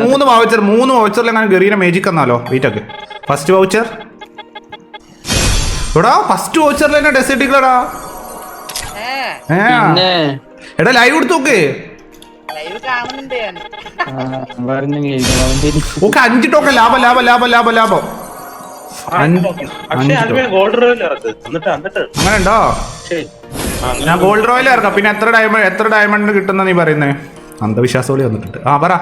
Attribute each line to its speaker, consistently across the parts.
Speaker 1: മൂന്ന് വൗച്ചർ മൂന്ന് വൗച്ചറിൽ അങ്ങനെ ഗറീന മേജിക് എന്നാലോ വെയിറ്റ് ഒക്കെ. ഫസ്റ്റ് വൗച്ചർ എടാ ഫസ്റ്റ് വൗച്ചറിൽ തന്നെ ഡെസേർട്ടിക്കലടാ എടാ ലൈവ് എടുത്തു നോക്ക്. ഓക്കെ അഞ്ച് ടോക്കൺ ലാഭം ലാഭം ലാഭം ലാഭം ലാഭം. അങ്ങനെ ഉണ്ടോ ഞാൻ ഗോൾഡ് റോയൽ ഇറക്കാം. പിന്നെ എത്ര ഡയമണ്ട് എത്ര ഡയമണ്ട് കിട്ടുന്ന നീ പറയുന്നേ? അന്ധവിശ്വാസോളി വന്നിട്ടുണ്ട്. ആ പറ.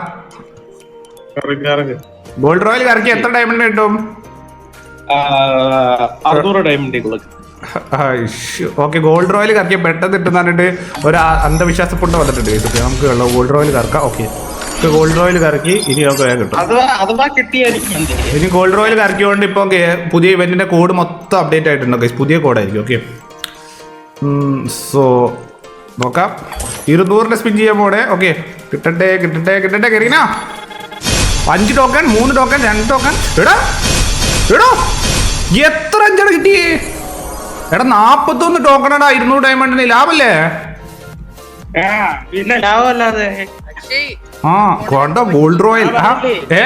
Speaker 1: ഗോൾഡ് റോയൽ ഇറക്കി എത്ര ഡയമണ്ട് കിട്ടും?
Speaker 2: ആ, അറുന്നൂറ് ഡയമണ്ട്
Speaker 1: ഓക്കെ ഗോൾഡ് റോയൽ കറക്കിയ പെട്ടെന്ന് കിട്ടുന്ന പറഞ്ഞിട്ട് ഒരു അന്ധവിശ്വാസ പുണ്ട് വന്നിട്ടുണ്ട് നമുക്ക് ഗോൾഡ് റോയൽ കറക്കാം. ഓക്കെ ഗോൾഡ് റോയൽ കറക്കി ഇനി നമുക്ക് വേഗം കിട്ടും. ഇനി ഗോൾഡ് റോയൽ കറക്കിയോണ്ട് ഇപ്പൊ പുതിയ ഇവന്റിന്റെ കോഡ് മൊത്തം അപ്ഡേറ്റ് ആയിട്ടുണ്ട്. പുതിയ കോഡായിരിക്കും ഓക്കെ സോ നോക്കാം. ഇരുന്നൂറിന്റെ സ്പിൻ ചെയ്യാൻ പോടെ ഓക്കെ കിട്ടട്ടെ കിട്ടട്ടെ കിട്ടട്ടെ കരീനാ. അഞ്ച് ടോക്കൺ മൂന്ന് ടോക്കൺ രണ്ട് ടോക്കൺ എടാ എടോ എത്ര അഞ്ചാണ് കിട്ടി? എടാ നാപ്പത്തൊന്ന് എടാ ഇരുന്നൂറ് ഡയമണ്ടിന് ലാഭല്ലേ?
Speaker 2: ആ, പിന്നെ ലാഭമല്ലാതെ.
Speaker 1: ആ കൊണ്ട ഗോൾഡ് റോയൽ ഏ?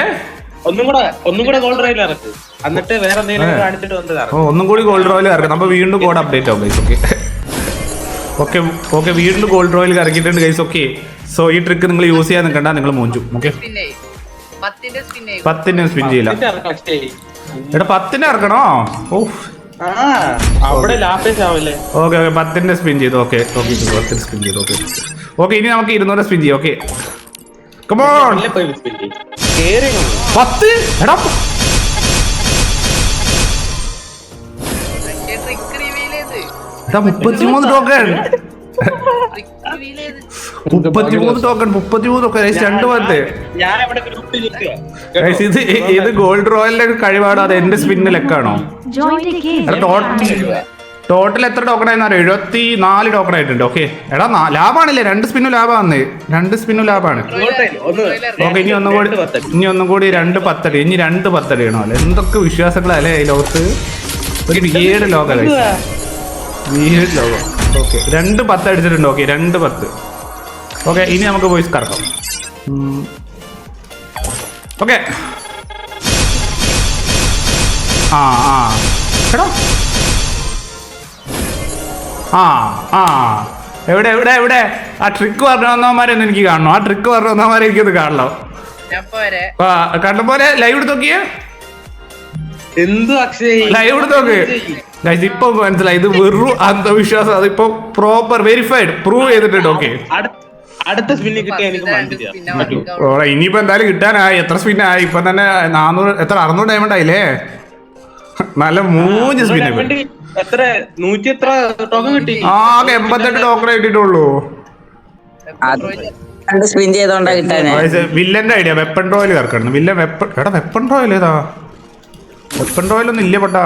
Speaker 2: ഒന്നും കൂടെ ഒന്നും കൂടെ ഗോൾഡ് റോയിൽ ഇറക്കും. എന്നിട്ട് വേറെ എന്തെങ്കിലും കാണിച്ചിട്ട്
Speaker 1: ഒന്നും കൂടി ഗോൾഡ് റോയൽ ഇറക്കും. നമ്മൾ വീണ്ടും കോഡ് അപ്ഡേറ്റ് ആവും ഓക്കെ ഓക്കെ ഓക്കെ വീട്ടിൽ ഗോൾഡ് റോയിൽ കറക്കിയിട്ടുണ്ട് ഗൈസ് ഓക്കെ സോ ഈ ട്രിക്ക് നിങ്ങൾ യൂസ് ചെയ്യാൻ നിൽക്കണ്ട നിങ്ങൾ മൂഞ്ചു ഓക്കെ
Speaker 3: സ്പിന്നെ പത്തിന്റെ
Speaker 1: സ്പിൻ ചെയ്യില്ല. എടാ പത്തിന് ഇറക്കണോ? ഓ
Speaker 2: ആ അവിടെ ലാഭേജ് ആവില്ലേ?
Speaker 1: ഓക്കെ ഓക്കെ പത്തിന്റെ സ്പിൻ ചെയ്തു ഓക്കെ ഓക്കെ പത്തിന് സ്പിൻ ചെയ്തു ഓക്കെ ഓക്കെ ഇനി നമുക്ക് ഇരുന്നൂറ് സ്പിൻ ചെയ്യാം ഓക്കെ കമോൺ. പത്ത്? എടാ മുപ്പത്തിമൂന്ന് ടോക്കൺ മുപ്പത്തിമൂന്ന് ടോക്കൺ മുപ്പത്തിമൂന്ന് ടോക്കൺ രണ്ട് പത്ത് ഇത് ഇത് ഗോൾഡ് റോയലിന്റെ കഴിവാണോ? അത് എന്റെ സ്പിന്നിൽ ലെക്കാണോ? ടോട്ടൽ എത്ര ടോക്കൺ ആയിരുന്നു എഴുപത്തി നാല് ടോക്കൺ ആയിട്ടുണ്ട്. ഓക്കെ എടാ ലാഭാണല്ലേ? രണ്ട് സ്പിന്നു ലാഭാന്ന്. രണ്ട് സ്പിന്നും
Speaker 2: ലാഭാണ്.
Speaker 1: ഓക്കെ ഇനി ഒന്നും കൂടി. ഇനി ഒന്നും കൂടി രണ്ട് പത്തടി. ഇനി രണ്ട് പത്തടി ആണോ അല്ലെ? എന്തൊക്കെ വിശ്വാസങ്ങളല്ലേ ഈ ലോകത്ത്? ഒരു ഏഴ് ലോകം വീട് ലോകം ഓക്കെ. രണ്ട് പത്ത് അടിച്ചിട്ടുണ്ട്. ഓക്കെ രണ്ട് പത്ത്. ഓക്കെ ഇനി നമുക്ക് വോയിസ് കറക്കാം. ഓക്കെ. ആ ആ. എടാ. ആ ആ. എവിടെ എവിടെ എവിടെ? ആ ട്രിക്ക് പറഞ്ഞു വന്നവന്മാരൊന്നും എനിക്ക് കാണണം? ആ ട്രിക്ക് പറഞ്ഞു വന്നവന്മാരെ എനിക്കത് കാണണം?
Speaker 3: ഞാൻ പോരെ.
Speaker 1: ആ കണ്ട ലൈവ് എടുത്ത് നോക്കിയേ?
Speaker 2: എന്തു അക്ഷയ്?
Speaker 1: ലൈവ് എടുത്ത് നോക്ക്. ഗൈസ് ഇപ്പൊ മനസ്സിലായി. ഇത് വെറും അന്ധവിശ്വാസം. അതിപ്പോ പ്രോപ്പർ വെരിഫൈഡ് പ്രൂവ് ചെയ്തിട്ടുണ്ട്. ഓക്കെ
Speaker 2: അടുത്ത- കിട്ടിയ എനിക്ക് മനസ്സിലാവും
Speaker 1: ഇനിയിപ്പോ എന്തായാലും കിട്ടാനായി. എത്ര സ്പിന്നായി ഇപ്പൊ തന്നെ നാനൂറ് എത്ര അറുന്നൂറ് ഡയമണ്ട് ആയില്ലേ? നല്ല മൂന്ന്
Speaker 2: സ്പിന്നെ എത്ര നൂറ്റി എത്ര ടോക്കൺ കിട്ടി?
Speaker 1: ആകെ എൺപത്തെട്ട് ടോക്കൺ കിട്ടിയിട്ടുള്ളൂ.
Speaker 4: രണ്ട് സ്പിൻ ചെയ്തോണ്ടാ കിട്ടാന്
Speaker 1: വില്ലന്റെ ഐഡിയ വെപ്പൺ റോയൽ കറക്കണം വില്ലൻ വെപ്പൺ എടാ വെപ്പൺ റോയൽ ഏതാ? വെപ്പൺ റോയൽ ഒന്നും ഇല്ല പെട്ടാ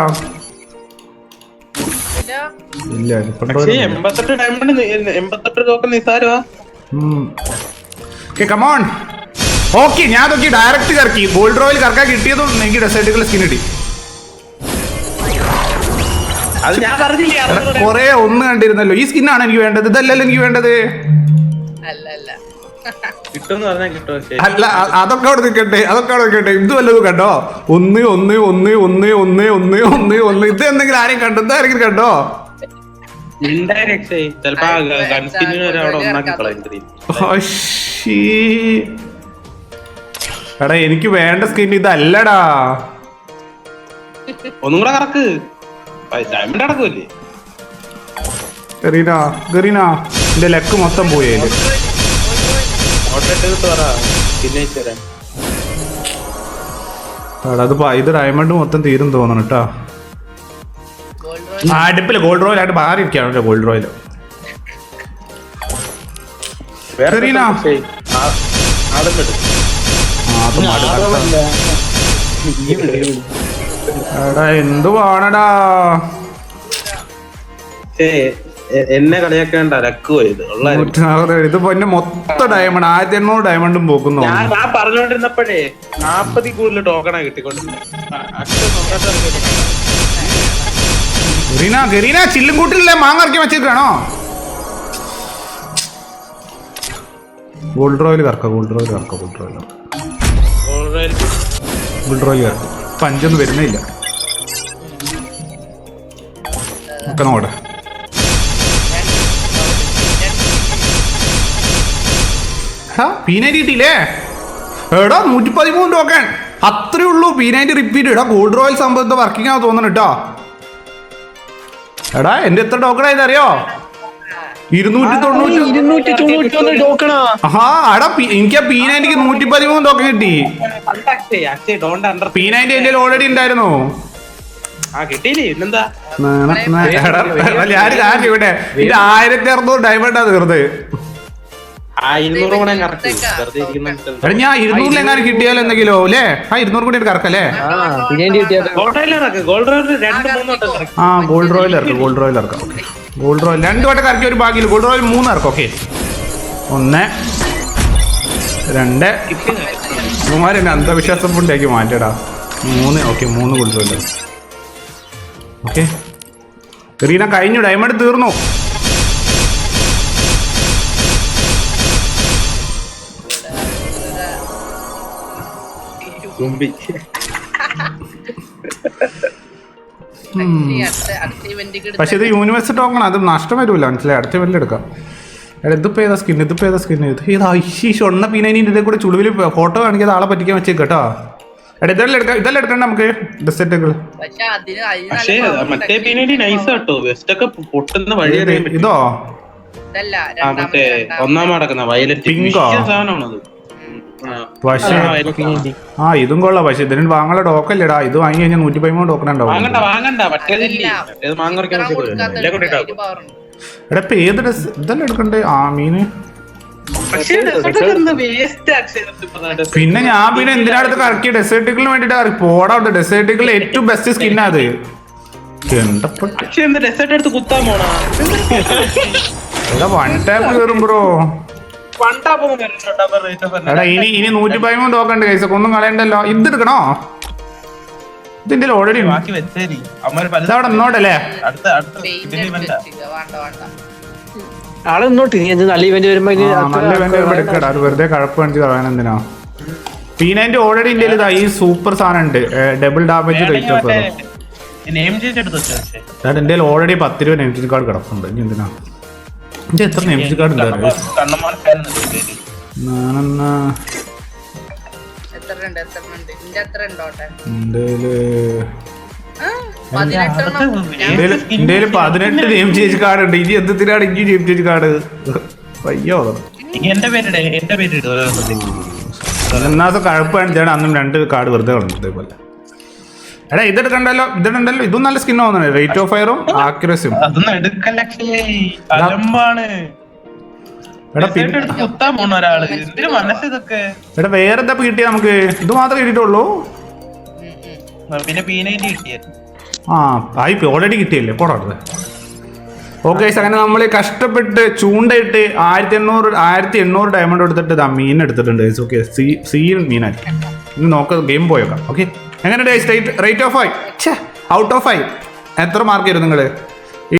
Speaker 1: ഇല്ല
Speaker 2: പക്ഷേ എൺപത്തെട്ട് ഡയമണ്ട് എൺപത്തെട്ട് ടോക്കൺ നിസ്സാരമാ
Speaker 1: കമോൺ ഓക്കെ ഞാൻ നോക്കി ഡയറക്റ്റ് കറക്കി. ഗോൾഡ് റോയിൽ കറക്കാൻ കിട്ടിയതും എനിക്ക് ഡെസേർട്ടുകൾ സ്കിൻ കിട്ടി കൊറേ ഒന്ന് കണ്ടിരുന്നല്ലോ. ഈ സ്കിന്നാണ് എനിക്ക് വേണ്ടത്? ഇതല്ലല്ലോ എനിക്ക് വേണ്ടത്.
Speaker 3: അല്ല അല്ല
Speaker 1: അല്ല അതൊക്കെ അവിടെ നിൽക്കട്ടെ അതൊക്കെ അവിടെ നിൽക്കട്ടെ ഇത് വല്ലതും കണ്ടോ? ഒന്ന് ഒന്ന് ഒന്ന് ഒന്ന് ഒന്ന് ഒന്ന് ഒന്ന് ഒന്ന്. ഇത് എന്തെങ്കിലും ആരെയും കണ്ടോ? ഇത് ആരെങ്കിലും കണ്ടോ. എടാ എനിക്ക് വേണ്ട സ്കിൻ ഇതല്ലടാ.
Speaker 2: ഒന്നും കൂടെ കറക്ക്. ഡയമണ്ട് അടക്കൂല്ലേ
Speaker 1: ഗറീന ഗറീന എന്റെ ലക്ക് മൊത്തം പോയി ഇത് ഡയമണ്ട് മൊത്തം തീരും തോന്നണം കേട്ടോ അടുപ്പിൽ ഗോൾഡ് റോയിൽ ആയിട്ട് മാറിയിരിക്കുകയാണ് ഗോൾഡ് റോയിൽ എന്തുവാണടാ
Speaker 2: എന്നെ കളിയാക്കേണ്ട.
Speaker 1: നൂറ്റാറ് ഇത്? പൊന്നെ മൊത്തം ഡയമണ്ട് ആയിരത്തി എണ്ണൂറ് ഡയമണ്ടും പോക്കുന്നു.
Speaker 2: ഞാൻ പറഞ്ഞോണ്ടിരുന്നപ്പോഴേ നാപ്പതി കൂടുതൽ ടോക്കണാ
Speaker 1: ഗറീന ചില്ലും കൂട്ടിലല്ലേ മാങ്ങ ഇറക്കി വെച്ചിരിക്കണോ? ഗോൾഡ് റോയിൽ കറക്കാം ഗോൾഡ് റോയിൽ കറക്കാം ഗോൾഡ് റോയിൽ
Speaker 2: ഗോൾഡ് റോയൽ
Speaker 1: കറക്കാം. പഞ്ചൊന്നും വരുന്നില്ല ഒക്കെ നോക്കട്ടെ. പി നയന്റി കിട്ടിയില്ലേ? എടാ നൂറ്റി പതിമൂന്ന് ടോക്കൺ അത്രേ ഉള്ളൂ പി നയന്റി റിപ്പീറ്റ് എടാ ഗോൾഡ് റോയൽ സംഭവത്തെ വർക്കിംഗ് ആണെന്ന് തോന്നുന്നു കേട്ടോ എടാ എന്റെ എത്ര ടോക്കൺ ആയത് അറിയോ? ഇരുന്നൂറ്റി തൊണ്ണൂറ്റി
Speaker 5: ടോക്കണാ
Speaker 1: പി- എനിക്ക് ആ പി നൂറ്റി പതിമൂന്ന് ടോക്കൺ കിട്ടി.
Speaker 2: Akshay Akshay don't under
Speaker 1: P ninety എന്റെ ഓൾറെഡി ഉണ്ടായിരുന്നു. ഞാൻ ഇവിടെ? ഇത് ആയിരത്തി അറുന്നൂറ് ഡയമണ്ടാ തീർന്നത്. ഞാൻ ഇരുന്നൂറിൽ എങ്ങാനും കിട്ടിയാലോ എന്തെങ്കിലോ അല്ലേ? ആ ഇരുന്നൂറ് കൂടി കറക്കല്ലേ
Speaker 5: ആ
Speaker 2: ഗോൾഡ് റോയിൽ ഇറക്കും ഗോൾഡ് റോയിൽ രണ്ട് മൂന്ന് വട്ടം
Speaker 1: ആ ഗോൾഡ് റോയിൽ ഇറക്കാം ഗോൾഡ് റോയിൽ ഇറക്കാം. ഓക്കെ. ഗോൾഡ് റോയിൽ രണ്ട് വട്ടം കറക്കി ഒരു ബാഗിൽ ഗോൾഡ് റോയിൽ മൂന്ന് ഇറക്കും ഓക്കെ. ഒന്ന് രണ്ട്. എന്നെ അന്ധവിശ്വാസം ഉണ്ടാക്കി മാറ്റടാ മൂന്ന് ഓക്കെ മൂന്ന് ഗോൾഡ് റോയിൽ ഓക്കെ. റീന കഴിഞ്ഞു. ഡയമണ്ട് തീർന്നു.
Speaker 2: തുമ്പി
Speaker 3: ഈ അടുത്ത അടുത്ത ഇവന്റ്
Speaker 1: പക്ഷെ ഇത് യൂണിവേഴ്സ് ടോക്കൺ അത് നഷ്ടം വരില്ല മനസ്സിലായി? അടുത്ത വെല്ലം എടുക്കാം. എടാ ഇതിപ്പോ ഏതാ സ്കിൻ ഇതിപ്പോ ഏതാ സ്കിൻ ഇത് ഇത് ഐശി ഷൊണ്ണ ഇതിന്റെ കൂടെ ചുളിവിൽ ഫോട്ടോ കാണിക്കാതെ ആളെ പറ്റിക്കാൻ വെച്ചേക്ക് കേട്ടോ. എടാ ഇതെല്ലാം എടുക്കാം. ഇതെല്ലാം എടുക്കണ്ട നമുക്ക്. ഡെസേർട്ടുകൾ
Speaker 3: പക്ഷെ അതിന് അതിന്
Speaker 2: പക്ഷേ
Speaker 3: നല്ല power
Speaker 2: മറ്റേ
Speaker 3: ഉണ്ട്.
Speaker 2: പിന്നീട് നൈസ് കേട്ടോ വെസ്റ്റ് ഒക്കെ പൊട്ടുന്ന വഴി അറിയാൻ പറ്റും.
Speaker 1: ഇതോ?
Speaker 3: ഇതല്ല
Speaker 2: ആ മറ്റേ
Speaker 3: രണ്ടാമത്തെ രണ്ടാമത്തെ.
Speaker 2: ഒന്നാം നടക്കുന്ന വയലറ്റ്? സാധനമാണത്.
Speaker 1: പക്ഷേ ആ ഇതും കൊള്ളാം. പക്ഷെ ഇതിന് വാങ്ങാനുള്ള ടോക്കല്ലേടാ ഇത് വാങ്ങി കഴിഞ്ഞാൽ നൂറ്റി പതിമൂന്ന് ടോക്കൺ ഉണ്ടാവും. എടാ ഇപ്പൊ ഏത് ഡ്രസ് ഇതെല്ലാം എടുക്കണ്ടേ? ആ മീന്. പിന്നെ ഞാൻ പിന്നെ എന്തിനാ എന്തിനടുത്ത് കറക്കി ഡെസേർട്ടുകളിന് വേണ്ടിട്ട് പോടാ ഡെസേർട്ടുകളിൽ ഏറ്റവും ബെസ്റ്റ് സ്കിന്നാ അത്. വൺ ടാപ്പ് കയറും ബ്രോ. എടാ ഇനി ഇനി നൂറ്റി പതിമൂന്ന് ടോക്കണ്ട് കൈസക്ക് ഒന്നും കളയണ്ടല്ലോ. ഇത് എടുക്കണോ? ഇതിന്റെ ഓൾറെഡി
Speaker 2: ബാക്കി വെച്ചേരി. പല
Speaker 1: നിന്നോട്ടല്ലേ?
Speaker 5: ആളെ നിന്നോട്ട് ഇനി നല്ല ഇവന്റ് വരുമ്പോ
Speaker 1: നല്ല ഇവന്റ്
Speaker 5: ആൾക്കാര്
Speaker 1: എടുക്കടാ. അത് വെറുതെ കഴപ്പ് കാണിച്ച് കളയാൻ എന്തിനാ? പീനൈന്റെ ഓൾറെഡി ഇന്ത്യയിൽ ഇതാ ഈ സൂപ്പർ സാധനം ഉണ്ട്. ഡബിൾ ഡാമേജ് റേറ്റ് ഓഫ് എന്റെ ഓൾറെഡി പത്ത് രൂപ നെയിം കാർഡ് കിടപ്പുണ്ട്. ഇനി എന്തിനാ? ഇത് എത്ര നെയിം കാർഡ് എന്തേൽ പതിനെട്ട് നെയിം ചേഞ്ച് കാർഡ് ഉണ്ട്. ഇനി എന്തിനാണ് ഇനി നെയിം ചേഞ്ച് കാർഡ് അയ്യോ
Speaker 2: എന്റെ പേരിടെ എന്റെ പേരിട്
Speaker 1: കഴപ്പാണ്? കഴപ്പ് അന്നും രണ്ട് കാർഡ് വെറുതെ കളഞ്ഞു ഇതേപോലെ. എടാ ഇതെടുക്കണ്ടല്ലോ ഇതെടുണ്ടല്ലോ ഇതും നല്ല സ്കിൻ തോന്നുന്നു റേറ്റ് ഓഫ് ഫയറും ആക്യുറസിയും എടാ വേറെ എന്താ കിട്ടിയ നമുക്ക്? ഇത് മാത്രമേ കിട്ടിയിട്ടുള്ളൂ. ആ ആയി ഓൾറെഡി കിട്ടിയല്ലേ? പോടാ ഓക്കെ അങ്ങനെ നമ്മൾ കഷ്ടപ്പെട്ട് ചൂണ്ടയിട്ട് ആയിരത്തി എണ്ണൂറ് ആയിരത്തി എണ്ണൂറ് ഡയമണ്ട് എടുത്തിട്ട് മീൻ എടുത്തിട്ടുണ്ട്. ഓക്കെ സീ സീൻ മീനായിരിക്കും. ഇനി നോക്ക ഗെയിം പോയേക്കാം. ഓക്കെ എങ്ങനെ റേറ്റ് ഓഫ് ആയി ഔട്ട് ഓഫ് ആയി എത്ര മാർക്ക് ആയിരുന്നു നിങ്ങൾ